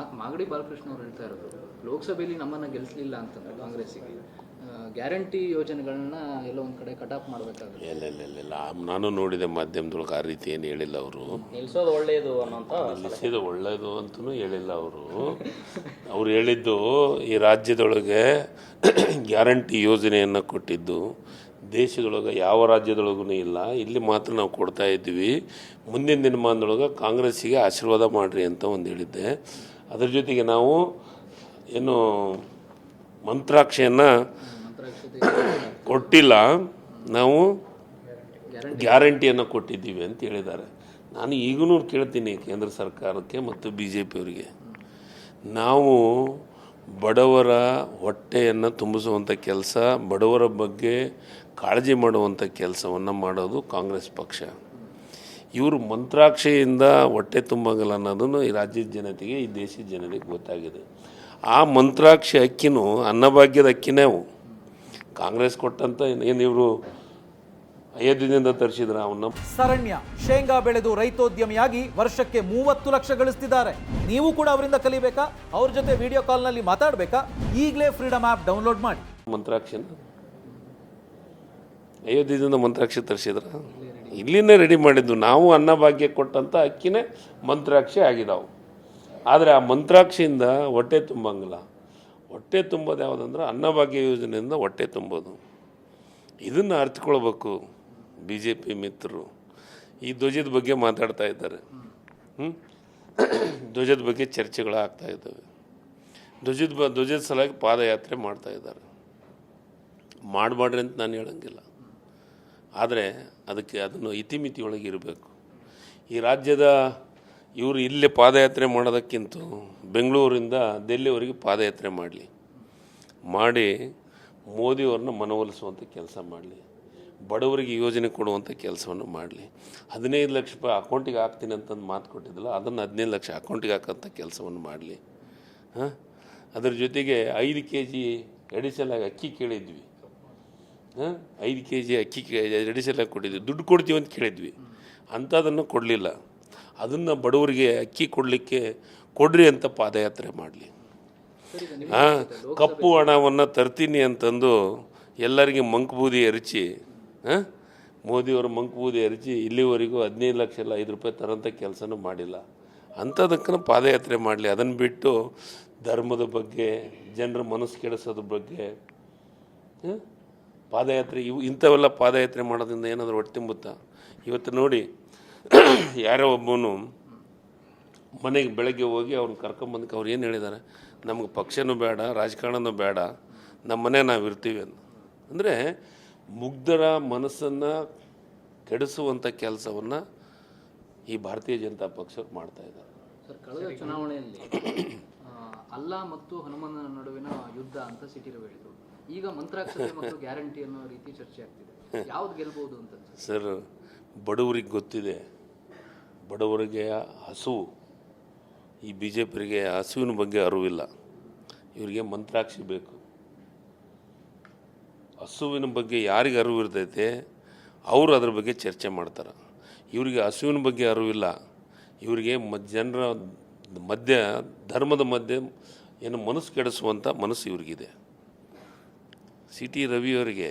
ಮಾ- ಮಾಗಡಿ ಬಾಲಕೃಷ್ಣ ಅವರು ಹೇಳ್ತಾ ಇರೋದು ಲೋಕಸಭೆಯಲ್ಲಿ ನಮ್ಮನ್ನು ಗೆಲ್ಲಿಸಲಿಲ್ಲ ಅಂತಂದ್ರೆ ಕಾಂಗ್ರೆಸ್ಸಿಗೆ ಗ್ಯಾರಂಟಿ ಯೋಜನೆಗಳನ್ನ ಎಲ್ಲ ಒಂದು ಕಡೆ ಕಟ್ ಆಫ್ ಮಾಡಬೇಕಾಗುತ್ತೆ. ಇಲ್ಲ ಇಲ್ಲ ಇಲ್ಲ ಇಲ್ಲ. ನಾನು ನೋಡಿದೆ ಮಾಧ್ಯಮದೊಳಗೆ ಆ ರೀತಿ ಏನು ಹೇಳಿಲ್ಲ ಅವರು. ನಿಲ್ಸೋದು ಒಳ್ಳೆಯದು ಅನ್ನೋಂಥ ನಿಲ್ಲಿಸೋದು ಒಳ್ಳೆಯದು ಅಂತಲೂ ಹೇಳಿಲ್ಲ ಅವರು. ಅವ್ರು ಹೇಳಿದ್ದು ಈ ರಾಜ್ಯದೊಳಗೆ ಗ್ಯಾರಂಟಿ ಯೋಜನೆಯನ್ನು ಕೊಟ್ಟಿದ್ದು ದೇಶದೊಳಗೆ ಯಾವ ರಾಜ್ಯದೊಳಗೂ ಇಲ್ಲ. ಇಲ್ಲಿ ಮಾತ್ರ ನಾವು ಕೊಡ್ತಾ ಇದ್ದೀವಿ. ಮುಂದಿನ ದಿನಮಾನದೊಳಗೆ ಕಾಂಗ್ರೆಸ್ಸಿಗೆ ಆಶೀರ್ವಾದ ಮಾಡಿರಿ ಅಂತ ಒಂದು ಹೇಳಿದ್ದೆ. ಅದ್ರ ಜೊತೆಗೆ ನಾವು ಏನು ಮಂತ್ರಾಕ್ಷೆಯನ್ನು ಕೊಟ್ಟಿಲ್ಲ. ನಾವು ಗ್ಯಾರಂಟಿಯನ್ನು ಕೊಟ್ಟಿದ್ದೀವಿ ಅಂತ ಹೇಳಿದ್ದಾರೆ. ನಾನು ಈಗಲೂ ಕೇಳ್ತೀನಿ ಕೇಂದ್ರ ಸರ್ಕಾರಕ್ಕೆ ಮತ್ತು ಬಿ ಜೆ ಪಿಯವರಿಗೆ ನಾವು ಬಡವರ ಹೊಟ್ಟೆಯನ್ನು ತುಂಬಿಸುವಂಥ ಕೆಲಸ, ಬಡವರ ಬಗ್ಗೆ ಕಾಳಜಿ ಮಾಡುವಂಥ ಕೆಲಸವನ್ನು ಮಾಡೋದು ಕಾಂಗ್ರೆಸ್ ಪಕ್ಷ. ಇವರು ಮಂತ್ರಾಕ್ಷೆಯಿಂದ ಹೊಟ್ಟೆ ತುಂಬಂಗಿಲ್ಲ ಅನ್ನೋದನ್ನು ಈ ರಾಜ್ಯದ ಜನತೆಗೆ ಈ ದೇಶದ ಜನರಿಗೆ ಗೊತ್ತಾಗಿದೆ. ಆ ಮಂತ್ರಾಕ್ಷಿ ಅಕ್ಕಿನೂ ಅನ್ನಭಾಗ್ಯದ ಅಕ್ಕಿನೇ ಅವು. ಕಾಂಗ್ರೆಸ್ ಕೊಟ್ಟಂತ ಏನು ಇವರು ಅಯೋಧ್ಯದಿಂದ ತರಿಸಿದ್ರ ಅವನ್ನ ಸರಣ್ಯ ಶೇಂಗಾ ಬೆಳೆದು ರೈತೋದ್ಯಮಿಯಾಗಿ ವರ್ಷಕ್ಕೆ ಮೂವತ್ತು ಲಕ್ಷ ಗಳಿಸ್ತಿದ್ದಾರೆ. ನೀವು ಕೂಡ ಅವರಿಂದ ಕಲಿಬೇಕಾ? ಅವ್ರ ಜೊತೆ ವಿಡಿಯೋ ಕಾಲ್ನಲ್ಲಿ ಮಾತಾಡಬೇಕಾ? ಈಗಲೇ ಫ್ರೀಡಮ್ ಆ್ಯಪ್ ಡೌನ್ಲೋಡ್ ಮಾಡಿ. ಮಂತ್ರಾಕ್ಷಿ ಅಯೋಧ್ಯದಿಂದ ಮಂತ್ರಾಕ್ಷಿ ತರಿಸಿದ್ರ? ಇಲ್ಲಿನೇ ರೆಡಿ ಮಾಡಿದ್ದು. ನಾವು ಅನ್ನಭಾಗ್ಯ ಕೊಟ್ಟಂಥ ಅಕ್ಕಿನೇ ಮಂತ್ರಾಕ್ಷಿ ಆಗಿದಾವು. ಆದರೆ ಆ ಮಂತ್ರಾಕ್ಷಿಯಿಂದ ಹೊಟ್ಟೆ ತುಂಬಂಗಿಲ್ಲ. ಹೊಟ್ಟೆ ತುಂಬೋದು ಯಾವುದಂದ್ರೆ ಅನ್ನಭಾಗ್ಯ ಯೋಜನೆಯಿಂದ ಹೊಟ್ಟೆ ತುಂಬೋದು. ಇದನ್ನು ಅರ್ಥಕೊಳ್ಬೇಕು ಬಿ ಜೆ ಪಿ ಮಿತ್ರರು. ಈ ಧ್ವಜದ ಬಗ್ಗೆ ಮಾತಾಡ್ತಾ ಇದ್ದಾರೆ. ಹ್ಞೂ ಧ್ವಜದ ಬಗ್ಗೆ ಚರ್ಚೆಗಳು ಆಗ್ತಾ ಇದ್ದಾವೆ. ಧ್ವಜದ ಬ, ಧ್ವಜದ ಸಲುವಾಗಿ ಪಾದಯಾತ್ರೆ ಮಾಡ್ತಾ ಇದ್ದಾರೆ. ಮಾಡಬೇಡ್ರಿ ಅಂತ ನಾನು ಹೇಳಂಗಿಲ್ಲ. ಆದರೆ ಅದಕ್ಕೆ ಅದನ್ನು ಇತಿಮಿತಿಯೊಳಗೆ ಇರಬೇಕು. ಈ ರಾಜ್ಯದ ಇವರು ಇಲ್ಲೇ ಪಾದಯಾತ್ರೆ ಮಾಡೋದಕ್ಕಿಂತ ಬೆಂಗಳೂರಿಂದ ದೆಲ್ಲಿವರೆಗೆ ಪಾದಯಾತ್ರೆ ಮಾಡಲಿ. ಮಾಡಿ ಮೋದಿಯವ್ರನ್ನ ಮನವೊಲಿಸುವಂಥ ಕೆಲಸ ಮಾಡಲಿ. ಬಡವರಿಗೆ ಯೋಜನೆ ಕೊಡುವಂಥ ಕೆಲಸವನ್ನು ಮಾಡಲಿ. ಹದಿನೈದು ಲಕ್ಷ ರೂಪಾಯಿ ಅಕೌಂಟಿಗೆ ಹಾಕ್ತೀನಿ ಅಂತಂದು ಮಾತು ಕೊಟ್ಟಿದ್ದಲ್ಲ, ಅದನ್ನು ಹದಿನೈದು ಲಕ್ಷ ಅಕೌಂಟಿಗೆ ಹಾಕೋಂಥ ಕೆಲಸವನ್ನು ಮಾಡಲಿ. ಹಾಂ? ಅದ್ರ ಜೊತೆಗೆ ಐದು ಕೆ ಜಿ ಎಡಿಷಲ್ ಆಗಿ ಅಕ್ಕಿ ಕೇಳಿದ್ವಿ. ಐದು ಕೆ ಜಿ ಅಕ್ಕಿ ಎಡಿಷಲ್ ಸಲ ಕೊಟ್ಟಿದ್ವಿ. ದುಡ್ಡು ಕೊಡ್ತೀವಿ ಅಂತ ಕೇಳಿದ್ವಿ. ಅಂಥದನ್ನು ಕೊಡಲಿಲ್ಲ. ಅದನ್ನು ಬಡವರಿಗೆ ಅಕ್ಕಿ ಕೊಡಲಿಕ್ಕೆ ಕೊಡ್ರಿ ಅಂತ ಪಾದಯಾತ್ರೆ ಮಾಡಲಿ. ಹಾಂ? ಕಪ್ಪು ಹಣವನ್ನು ತರ್ತೀನಿ ಅಂತಂದು ಎಲ್ಲರಿಗೆ ಮಂಕುಬೂದಿ ಎರಚಿ ಹಾಂ? ಮೋದಿಯವರು ಮಂಕುಬೂದಿ ಎರಚಿ ಇಲ್ಲಿವರೆಗೂ ಹದಿನೈದು ಲಕ್ಷ ಎಲ್ಲ ಐದು ರೂಪಾಯಿ ತರೋಂಥ ಕೆಲಸನೂ ಮಾಡಿಲ್ಲ. ಅಂಥದಕ್ಕೂ ಪಾದಯಾತ್ರೆ ಮಾಡಲಿ. ಅದನ್ನು ಬಿಟ್ಟು ಧರ್ಮದ ಬಗ್ಗೆ ಜನರ ಮನಸ್ಸು ಕೆಡಿಸೋದ್ರ ಬಗ್ಗೆ ಹ? ಪಾದಯಾತ್ರೆ, ಇವು ಇಂಥವೆಲ್ಲ ಪಾದಯಾತ್ರೆ ಮಾಡೋದ್ರಿಂದ ಏನಾದರೂ ಹೊಟ್ಟೆ ತುಂಬುತ್ತಾ ಇವತ್ತು ನೋಡಿ, ಯಾರೋ ಒಬ್ಬನು ಮನೆಗೆ ಬೆಳಗ್ಗೆ ಹೋಗಿ ಅವ್ರನ್ನ ಕರ್ಕೊಂಬಂದಕ್ಕೆ ಅವ್ರು ಏನು ಹೇಳಿದ್ದಾರೆ ನಮಗೆ ಪಕ್ಷನೂ ಬೇಡ, ರಾಜಕಾರಣನೂ ಬೇಡ ನಮ್ಮ ಮನೆ ನಾವು ಇರ್ತೀವಿ ಅಂತ ಅಂದರೆ ಮುಗ್ಧರ ಮನಸ್ಸನ್ನು ಕೆಡಿಸುವಂಥ ಕೆಲಸವನ್ನು ಈ ಭಾರತೀಯ ಜನತಾ ಪಕ್ಷವ್ರು ಮಾಡ್ತಾ ಇದ್ದಾರೆ ಕಳೆದ ಚುನಾವಣೆಯಲ್ಲಿ ಅಲ್ಲಾ ಮತ್ತು ಹನುಮನ ನಡುವಿನ ಯುದ್ಧ ಅಂತ ಸಿಟಿ ರವಿ ಹೇಳಿದ್ರು. ಈಗ ಮಂತ್ರಾಕ್ಷತೆ ಮತ್ತು ಗ್ಯಾರಂಟಿ ಅನ್ನೋ ರೀತಿ ಚರ್ಚೆ ಆಗ್ತಿದೆ. ಯಾವ್ದು ಗೆಲ್ಬಹುದು ಅಂತ ಸರ್, ಬಡವರಿಗೆ ಗೊತ್ತಿದೆ. ಬಡವರಿಗೆ ಹಸುವು, ಈ ಬಿ ಜೆ ಪಿರಿಗೆ ಹಸುವಿನ ಬಗ್ಗೆ ಅರಿವಿಲ್ಲ. ಇವರಿಗೆ ಮಂತ್ರಾಕ್ಷಿ ಬೇಕು. ಹಸುವಿನ ಬಗ್ಗೆ ಯಾರಿಗೆ ಅರಿವು ಇರ್ತೈತೆ, ಅವರು ಅದ್ರ ಬಗ್ಗೆ ಚರ್ಚೆ ಮಾಡ್ತಾರೆ. ಇವರಿಗೆ ಹಸುವಿನ ಬಗ್ಗೆ ಅರಿವಿಲ್ಲ. ಇವರಿಗೆ ಮ ಜನರ ಮಧ್ಯ ಧರ್ಮದ ಮಧ್ಯೆ ಏನು ಮನಸ್ಸು ಕೆಡಿಸುವಂಥ ಮನಸ್ಸು ಇವ್ರಿಗಿದೆ. ಸಿ ಟಿ ರವಿಯವರಿಗೆ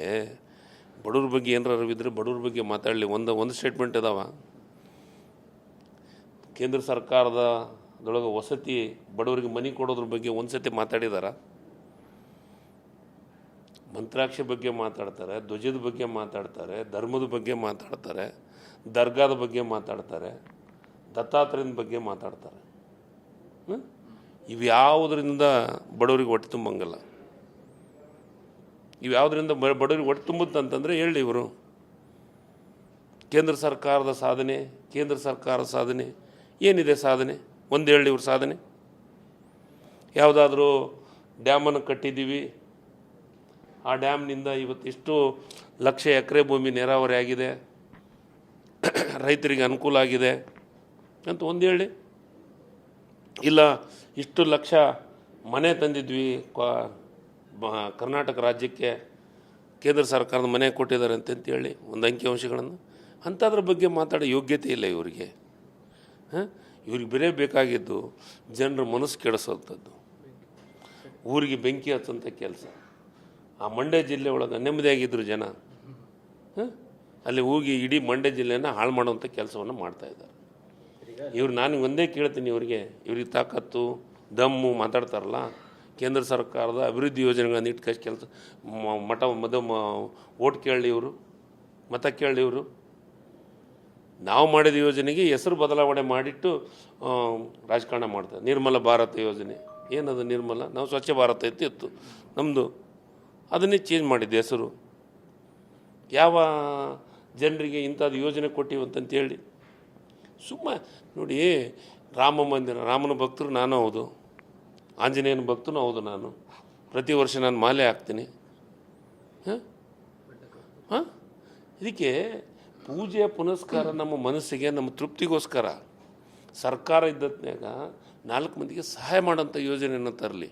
ಬಡವ್ರ ಬಗ್ಗೆ ಏನಾರ ಅರಿವಿದ್ರೆ ಬಡವ್ರ ಬಗ್ಗೆ ಮಾತಾಡಲಿ. ಒಂದು ಒಂದು ಸ್ಟೇಟ್ಮೆಂಟ್ ಅದಾವ. ಕೇಂದ್ರ ಸರ್ಕಾರದ ದೊಳಗೆ ವಸತಿ ಬಡವರಿಗೆ ಮನೆ ಕೊಡೋದ್ರ ಬಗ್ಗೆ ಒಂದು ಸತಿ ಮಾತಾಡಿದಾರ. ಮಂತ್ರಾಕ್ಷಿ ಬಗ್ಗೆ ಮಾತಾಡ್ತಾರೆ, ಧ್ವಜದ ಬಗ್ಗೆ ಮಾತಾಡ್ತಾರೆ, ಧರ್ಮದ ಬಗ್ಗೆ ಮಾತಾಡ್ತಾರೆ, ದರ್ಗಾದ ಬಗ್ಗೆ ಮಾತಾಡ್ತಾರೆ, ದತ್ತಾತ್ರೇಯನ ಬಗ್ಗೆ ಮಾತಾಡ್ತಾರೆ? ಇವ್ಯಾವುದರಿಂದ ಬಡವರಿಗೆ ಹೊಟ್ಟೆ ತುಂಬಂಗಲ್ಲ. ಇವು ಯಾವುದರಿಂದ ಬಡವರಿಗೆ ಹೊಟ್ಟೆ ತುಂಬುತ್ತಂತಂದರೆ ಹೇಳಿ ಇವರು. ಕೇಂದ್ರ ಸರ್ಕಾರದ ಸಾಧನೆ, ಕೇಂದ್ರ ಸರ್ಕಾರದ ಸಾಧನೆ, ಏನಿದೆ ಸಾಧನೆ? ಒಂದು ಹೇಳಿ ಇವ್ರ ಸಾಧನೆ. ಯಾವುದಾದ್ರೂ ಡ್ಯಾಮನ್ನು ಕಟ್ಟಿದ್ದೀವಿ. ಆ ಡ್ಯಾಮ್ನಿಂದ ಇವತ್ತು ಇಷ್ಟು ಲಕ್ಷ ಎಕರೆ ಭೂಮಿ ನೀರಾವರಿ ಆಗಿದೆ. ರೈತರಿಗೆ ಅನುಕೂಲ ಆಗಿದೆ ಅಂತ ಒಂದು ಹೇಳಿ. ಇಲ್ಲ, ಇಷ್ಟು ಲಕ್ಷ ಮನೆ ತಂದಿದ್ವಿ ಕರ್ನಾಟಕ ರಾಜ್ಯಕ್ಕೆ ಕೇಂದ್ರ ಸರ್ಕಾರದ ಮನೆ ಕೊಟ್ಟಿದ್ದಾರೆ ಅಂತಂತೇಳಿ ಒಂದು ಅಂಕಿಅಂಶಗಳನ್ನು ಅಂಥದ್ರ ಬಗ್ಗೆ ಮಾತಾಡೋ ಯೋಗ್ಯತೆ ಇಲ್ಲ ಇವರಿಗೆ. ಹಾಂ? ಇವ್ರಿಗೆ ಬೇರೆ ಬೇಕಾಗಿದ್ದು ಜನರ ಮನಸ್ಸು ಕೆಡಿಸೋಂಥದ್ದು. ಊರಿಗೆ ಬೆಂಕಿ ಹಚ್ಚೋಂಥ ಕೆಲಸ. ಆ ಮಂಡ್ಯ ಜಿಲ್ಲೆ ಒಳಗೆ ನೆಮ್ಮದಿಯಾಗಿದ್ದರು ಜನ. ಹಾಂ? ಅಲ್ಲಿ ಹೋಗಿ ಇಡೀ ಮಂಡ್ಯ ಜಿಲ್ಲೆನ ಹಾಳು ಮಾಡುವಂಥ ಕೆಲಸವನ್ನು ಮಾಡ್ತಾಯಿದ್ದಾರೆ ಇವ್ರು ನಾನು ಒಂದೇ ಕೇಳ್ತೀನಿ ಇವರಿಗೆ, ಇವ್ರಿಗೆ ತಾಕತ್ತು, ದಮ್ಮು ಮಾತಾಡ್ತಾರಲ್ಲ ಕೇಂದ್ರ ಸರ್ಕಾರದ ಅಭಿವೃದ್ಧಿ ಯೋಜನೆಗಳನ್ನು ಇಟ್ಟು ಕೆಲಸ ಮಠ, ಮದ ಓಟ್ ಕೇಳಲಿ ಇವರು, ಮತ ಕೇಳಲಿ ಇವರು. ನಾವು ಮಾಡಿದ ಯೋಜನೆಗೆ ಹೆಸರು ಬದಲಾವಣೆ ಮಾಡಿಟ್ಟು ರಾಜಕಾರಣ ಮಾಡ್ತಾರೆ. ನಿರ್ಮಲ ಭಾರತ ಯೋಜನೆ. ಏನದು ನಿರ್ಮಲ? ನಾವು ಸ್ವಚ್ಛ ಭಾರತ ಇತ್ತು ನಮ್ಮದು ಅದನ್ನೇ ಚೇಂಜ್ ಮಾಡಿದ್ದೆ ಹೆಸರು. ಯಾವ ಜನರಿಗೆ ಇಂಥದ್ದು ಯೋಜನೆ ಕೊಟ್ಟಿವಿ ಅಂತಂತೇಳಿ ಸುಮ್ಮ ನೋಡಿ ರಾಮ ಮಂದಿರ, ರಾಮನ ಭಕ್ತರು ನಾನು ಹೌದು. ಆಂಜನೇಯನ ಭಕ್ತನೂ ಹೌದು ನಾನು. ಪ್ರತಿ ವರ್ಷ ನಾನು ಮಾಲೆ ಹಾಕ್ತೀನಿ. ಹಾಂ? ಹಾಂ? ಇದಕ್ಕೆ ಪೂಜೆ, ಪುನಸ್ಕಾರ ನಮ್ಮ ಮನಸ್ಸಿಗೆ, ನಮ್ಮ ತೃಪ್ತಿಗೋಸ್ಕರ ಸರ್ಕಾರ ಇದ್ದತ್ನಾಗ ನಾಲ್ಕು ಮಂದಿಗೆ ಸಹಾಯ ಮಾಡೋಂಥ ಯೋಜನೆಯನ್ನು ತರಲಿ.